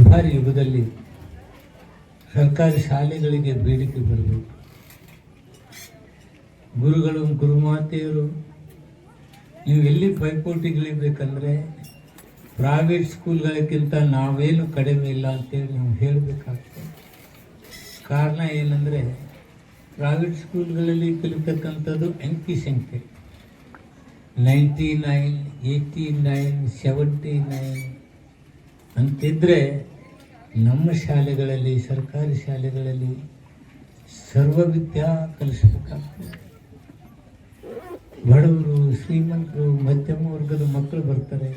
ದುಬಾರಿ ಯುಗದಲ್ಲಿ ಸರ್ಕಾರಿ ಶಾಲೆಗಳಿಗೆ ಬೇಡಿಕೆ ಬರಬೇಕು. ಗುರುಗಳು, ಗುರುಮಾತೆಯರು, ನೀವು ಎಲ್ಲಿ ಪೈಪೋಟಿಗಳಿರ್ಬೇಕಂದ್ರೆ ಪ್ರೈವೇಟ್ ಸ್ಕೂಲ್ಗಳಿಗಿಂತ ನಾವೇನು ಕಡಿಮೆ ಇಲ್ಲ ಅಂತೇಳಿ ನಾವು ಹೇಳಬೇಕಾಗ್ತದೆ. ಕಾರಣ ಏನಂದರೆ ಪ್ರೈವೇಟ್ ಸ್ಕೂಲ್ಗಳಲ್ಲಿ ಕಲಿತಕ್ಕಂಥದ್ದು ಅಂಕಿ ಸಂಖ್ಯೆ. Ninety nine eighty nine seventy nine ಅಂತಿದ್ರೆ ನಮ್ಮ ಶಾಲೆಗಳಲ್ಲಿ, ಸರ್ಕಾರಿ ಶಾಲೆಗಳಲ್ಲಿ ಸರ್ವವಿದ್ಯಾ ಕಲಿಸಬೇಕಾಗ್ತದೆ. ಬಡವರು, ಶ್ರೀಮಂತರು, ಮಧ್ಯಮ ವರ್ಗದ ಮಕ್ಕಳು ಬರ್ತಾರೆ.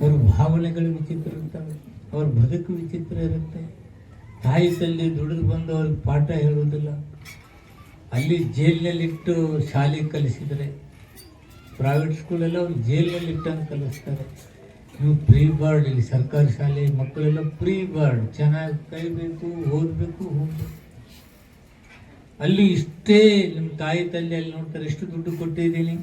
ಅವ್ರ ಭಾವನೆಗಳು ವಿಚಿತ್ರ ಇರ್ತವೆ. ಅವ್ರ ಬದುಕು ವಿಚಿತ್ರ ಇರುತ್ತೆ. ತಾಯಿ ತಲ್ಲಿ ದುಡಿದು ಬಂದು ಅವ್ರಿಗೆ ಪಾಠ ಹೇಳೋದಿಲ್ಲ ಅಲ್ಲಿ ಜೈಲಿನಲ್ಲಿಟ್ಟು ಶಾಲೆ ಕಲಿಸಿದರೆ ಪ್ರೈವೇಟ್ ಸ್ಕೂಲಲ್ಲಿ ಅವ್ರು ಜೈಲಿನಲ್ಲಿ ಇಟ್ಟಂಗೆ ಕಲಿಸ್ತಾರೆ. ನೀವು ಪ್ರೀ ಬರ್ಡ್, ಇಲ್ಲಿ ಸರ್ಕಾರಿ ಶಾಲೆ, ಮಕ್ಕಳೆಲ್ಲ ಪ್ರೀ ಬರ್ಡ್. ಚೆನ್ನಾಗಿ ಕಲಿಬೇಕು, ಓದಬೇಕು, ಹೋಗ್ಬೇಕು. ಅಲ್ಲಿ ಇಷ್ಟೇ ನಿಮ್ಮ ತಾಯಿ ತಂದೆ ಅಲ್ಲಿ ನೋಡ್ತಾರೆ, ಎಷ್ಟು ದುಡ್ಡು ಕೊಟ್ಟಿದ್ದೀನಿ.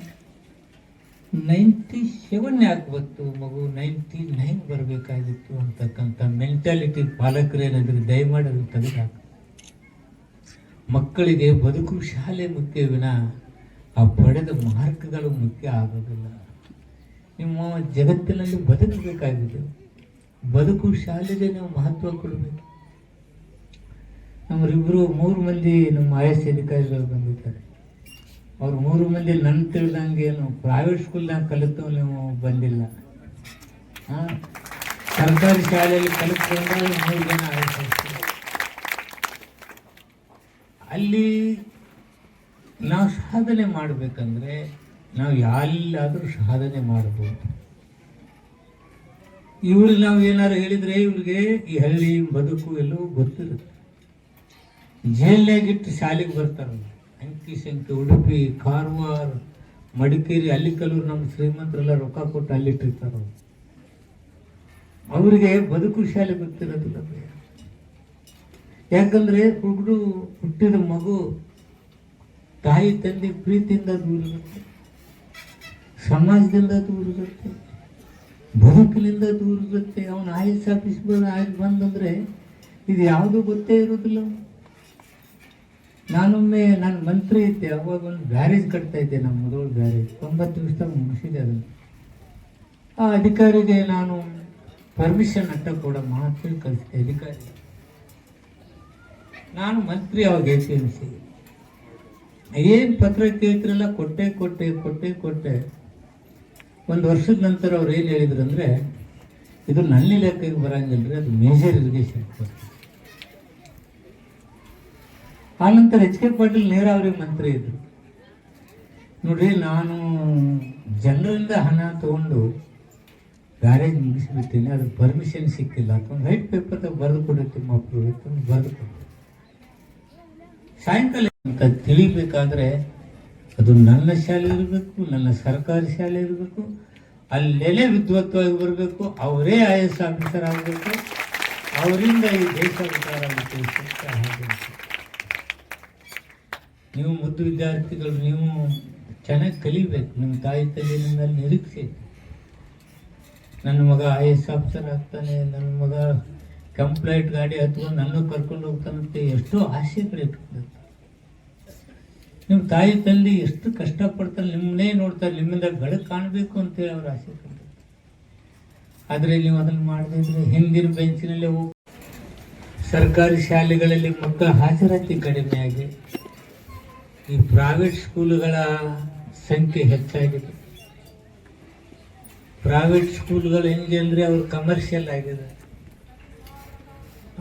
ನೈಂಟಿ ಸೆವೆನ್ ಯಾಕೆ ಬಂತು ಮಗು? ನೈಂಟಿ ನೈನ್ ಬರಬೇಕಾಗಿತ್ತು ಅಂತಕ್ಕಂಥ ಮೆಂಟಾಲಿಟಿ ಪಾಲಕರೇನಾದರೂ ದಯಮಾಡಿ ಅದನ್ನು ತೆಗೆದಾಕ ಮಕ್ಕಳಿಗೆ ಬದುಕು ಶಾಲೆ ಮುಖ್ಯ ವಿನ, ಆ ಪಡೆದ ಮಾರ್ಕ್ಗಳು ಮುಖ್ಯ ಆಗೋದಿಲ್ಲ. ನಿಮ್ಮ ಜಗತ್ತಿನಲ್ಲಿ ಬದುಕಬೇಕಾಗಿದೆ. ಬದುಕು ಶಾಲೆಗೆ ನೀವು ಮಹತ್ವ ಕೊಡಬೇಕು. ನಮ್ಮರಿಬ್ಬರು ಮೂರು ಮಂದಿ ನಮ್ಮ ಐ ಎಸ್ ಅಧಿಕಾರಿಗಳು ಬಂದಿದ್ದಾರೆ. ಅವ್ರು ಮೂರು ಮಂದಿ ನನ್ನ ತಿಳಿದಂಗೆ ಏನು ಪ್ರೈವೇಟ್ ಸ್ಕೂಲ್ನಾಗ ಕಲಿತು ನೀವು ಬಂದಿಲ್ಲ. ಸರ್ಕಾರಿ ಶಾಲೆಯಲ್ಲಿ ಕಲಿತ್ಕೊಂಡ್ರೆ ಮೂರು ಜನ ಐ ಅಲ್ಲಿ ನಾವು ಸಾಧನೆ ಮಾಡಬೇಕಂದ್ರೆ ನಾವು ಎಲ್ಲಾದರೂ ಸಾಧನೆ ಮಾಡ್ಬೋದು ಇವ್ರಿಗೆ ನಾವು ಏನಾದ್ರು ಹೇಳಿದ್ರೆ ಇವ್ರಿಗೆ ಈ ಹಳ್ಳಿ, ಬದುಕು ಎಲ್ಲವೂ ಗೊತ್ತಿರುತ್ತೆ. ಜೈಲ್ನಾಗಿಟ್ಟು ಶಾಲೆಗೆ ಬರ್ತಾರೆ ಅಂಕಿ ಸಂಖ್ಯೆ ಉಡುಪಿ, ಕಾರವಾರ, ಮಡಿಕೇರಿ ಅಲ್ಲಿ ಕಲೂರು ನಮ್ಮ ಶ್ರೀಮಂತರೆಲ್ಲ ರೊಕ್ಕ ಕೊಟ್ಟು ಅಲ್ಲಿಟ್ಟಿರ್ತಾರ ಅವ್ರು. ಅವರಿಗೆ ಬದುಕು ಶಾಲೆ ಗೊತ್ತಿರೋದಿಲ್ಲ ಯಾಕಂದ್ರೆ ಹುಡುಗರು ಹುಟ್ಟಿದ ಮಗು ತಾಯಿ ತಂದೆ ಪ್ರೀತಿಯಿಂದ ದೂರ ಇರುತ್ತೆ. ಸಮಾಜದಿಂದ ದೂರ ಇರುತ್ತೆ ಬದುಕಿನಿಂದ ದೂರ ಇರುತ್ತೆ ಅವನು ಎಸ್ ಆಫೀಸ್ ಬಂದು ಆಯ್ತು ಬಂದಂದ್ರೆ ಇದು ಯಾವುದೂ ಗೊತ್ತೇ ಇರೋದಿಲ್ಲ. ನಾನೊಮ್ಮೆ ನಾನು ಮಂತ್ರಿ ಇದ್ದೆ, ಅವಾಗ ಒಂದು ಬ್ಯಾರೇಜ್ ಕಟ್ತಾ ಇದ್ದೆ, ನಮ್ಮ ಮೊದಲು ಬ್ಯಾರೇಜ್. ಒಂಬತ್ತು ನಿಮಿಷದಾಗ ಮುಗಿಸಿದೆ ಅದನ್ನು. ಆ ಅಧಿಕಾರಿಗೆ ನಾನು ಪರ್ಮಿಷನ್ ಅಂತ ಕೂಡ ಮಾತು ಕಲಿಸಿದೆ ಅಧಿಕಾರಿ. ನಾನು ಮಂತ್ರಿ ಅವಾಗ ಎ ಸಿ ಎಂ ಸಿ ಏನು ಪತ್ರ ಕೇಳ್ತಿರಲ್ಲ, ಕೊಟ್ಟೆ ಕೊಟ್ಟೆ ಕೊಟ್ಟೆ ಕೊಟ್ಟೆ. ಒಂದು ವರ್ಷದ ನಂತರ ಅವ್ರು ಏನು ಹೇಳಿದ್ರು ಅಂದರೆ ಇದು ನನ್ನ ಇಲಾಖೆಗೆ ಬರಂಗಿಲ್ಲ ರೀ ಅದು ಮೇಜರ್ ಇರಿಗೇಷನ್ ಆನಂತರ ಎಚ್ ಕೆ ಪಾಟೀಲ್ ನೀರಾವರಿ ಮಂತ್ರಿ ಇದ್ರು. ನೋಡ್ರಿ, ನಾನು ಜನರಿಂದ ಹಣ ತಗೊಂಡು ಬ್ಯಾರೇಜ್ ಮುಗಿಸ್ಬಿಡ್ತೀನಿ, ಅದು ಪರ್ಮಿಷನ್ ಸಿಕ್ಕಿಲ್ಲ ಅಂತ ವೈಟ್ ಪೇಪರ್ದಾಗ ಬರೆದು ಕೊಡಿ ತಿಮ್ಮಪ್ಪರು ಬರೆದು ಕೊಡ್ತೀನಿ ಸಾಯಂಕಾಲ ಅಂತ ತಿಳಿಬೇಕಾದ್ರೆ ಅದು ನನ್ನ ಶಾಲೆ ಇರಬೇಕು, ನನ್ನ ಸರ್ಕಾರಿ ಶಾಲೆ ಇರಬೇಕು ಅಲ್ಲೆಲೆ ವಿದ್ವತ್ವಾಗಿ ಬರಬೇಕು, ಅವರೇ ಐ ಎಸ್ ಆಫೀಸರ್ ಆಗಬೇಕು, ಅವರಿಂದ ಈ ದೇಶ ನೀವು ಮುದ್ದು ವಿದ್ಯಾರ್ಥಿಗಳು, ನೀವು ಚೆನ್ನಾಗಿ ಕಲಿಬೇಕು, ನಿಮ್ಮ ತಾಯಿ ತಂದೆ ನಿರೀಕ್ಷೆ. ನನ್ನ ಮಗ ಐ ಎಸ್ ಆಫೀಸರ್ ಆಗ್ತಾನೆ, ನನ್ನ ಮಗ ಕಂಪ್ಲೈಂಟ್ ಗಾಡಿ ಹತ್ಕೊಂಡು ನನ್ನ ಕರ್ಕೊಂಡು ಹೋಗ್ತಾನಂತೆ, ಎಷ್ಟೋ ಆಸೆಗಳು ಇಟ್ಕೊಂಡಿರ್ತಾರೆ ನಿಮ್ಮ ತಾಯಿ ತಂದೆ ಎಷ್ಟು ಕಷ್ಟಪಡ್ತಾರೆ ನಿಮ್ಮನ್ನೇ ನೋಡ್ತಾರೆ, ನಿಮ್ಮಿಂದ ಬೆಳಕು ಕಾಣಬೇಕು ಅಂತೇಳಿ ಅವ್ರು ಆಸೆ ಕಂಡು ಆದರೆ ನೀವು ಅದನ್ನು ಮಾಡದಿದ್ರೆ ಹಿಂದಿನ ಬೆಂಚಿನಲ್ಲಿ ಹೋಗಿ ಸರ್ಕಾರಿ ಶಾಲೆಗಳಲ್ಲಿ ಮಕ್ಕಳ ಹಾಜರಾತಿ ಕಡಿಮೆಯಾಗಿ ಈ ಪ್ರೈವೇಟ್ ಸ್ಕೂಲುಗಳ ಸಂಖ್ಯೆ ಹೆಚ್ಚಾಗಿದೆ. ಪ್ರೈವೇಟ್ ಸ್ಕೂಲ್ಗಳು ಹೆಂಗೆ ಅಂದರೆ ಅವರು ಕಮರ್ಷಿಯಲ್ ಆಗಿದೆ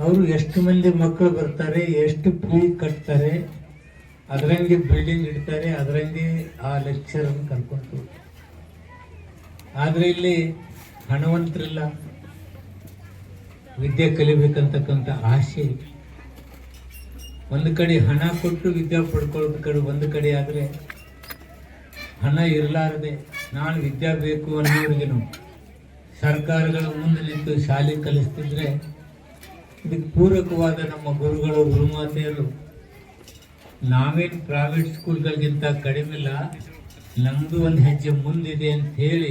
ಅವರು ಎಷ್ಟು ಮಂದಿ ಮಕ್ಕಳು ಬರ್ತಾರೆ, ಎಷ್ಟು ಫೀ ಕಟ್ತಾರೆ ಅದರಂಗೆ ಬಿಲ್ಡಿಂಗ್ ಇಡ್ತಾರೆ, ಅದರಂಗೆ ಆ ಲೆಕ್ಚರನ್ನು ಹೋಗ್ತಾರೆ. ಆದರೆ ಇಲ್ಲಿ ಹಣವಂತರಿಲ್ಲ ವಿದ್ಯೆ ಕಲಿಬೇಕಂತಕ್ಕಂಥ ಆಸೆ ಒಂದು ಕಡೆ ಹಣ ಕೊಟ್ಟು ವಿದ್ಯೆ ಪಡ್ಕೊಳ್ಳೋದು ಕಡೆ ಒಂದು ಕಡೆ ಆದರೆ ಹಣ ಇರಲಾರದೆ ನಾನು ವಿದ್ಯೆ ಬೇಕು ಅನ್ನೋರಿಗೇನು ಸರ್ಕಾರಗಳು ಮುಂದೆ ನಿಂತು ಶಾಲೆ ಕಲಿಸ್ತಿದ್ರೆ ಇದಕ್ಕೆ ಪೂರಕವಾದ ನಮ್ಮ ಗುರುಗಳು, ಗುರುಮಾತೆಯರು ನಾವೇನು ಪ್ರೈವೇಟ್ ಸ್ಕೂಲ್ಗಳಿಗಿಂತ ಕಡಿಮೆ ಇಲ್ಲ ನಮ್ಮದು ಒಂದು ಹೆಜ್ಜೆ ಮುಂದಿದೆ ಅಂತ ಹೇಳಿ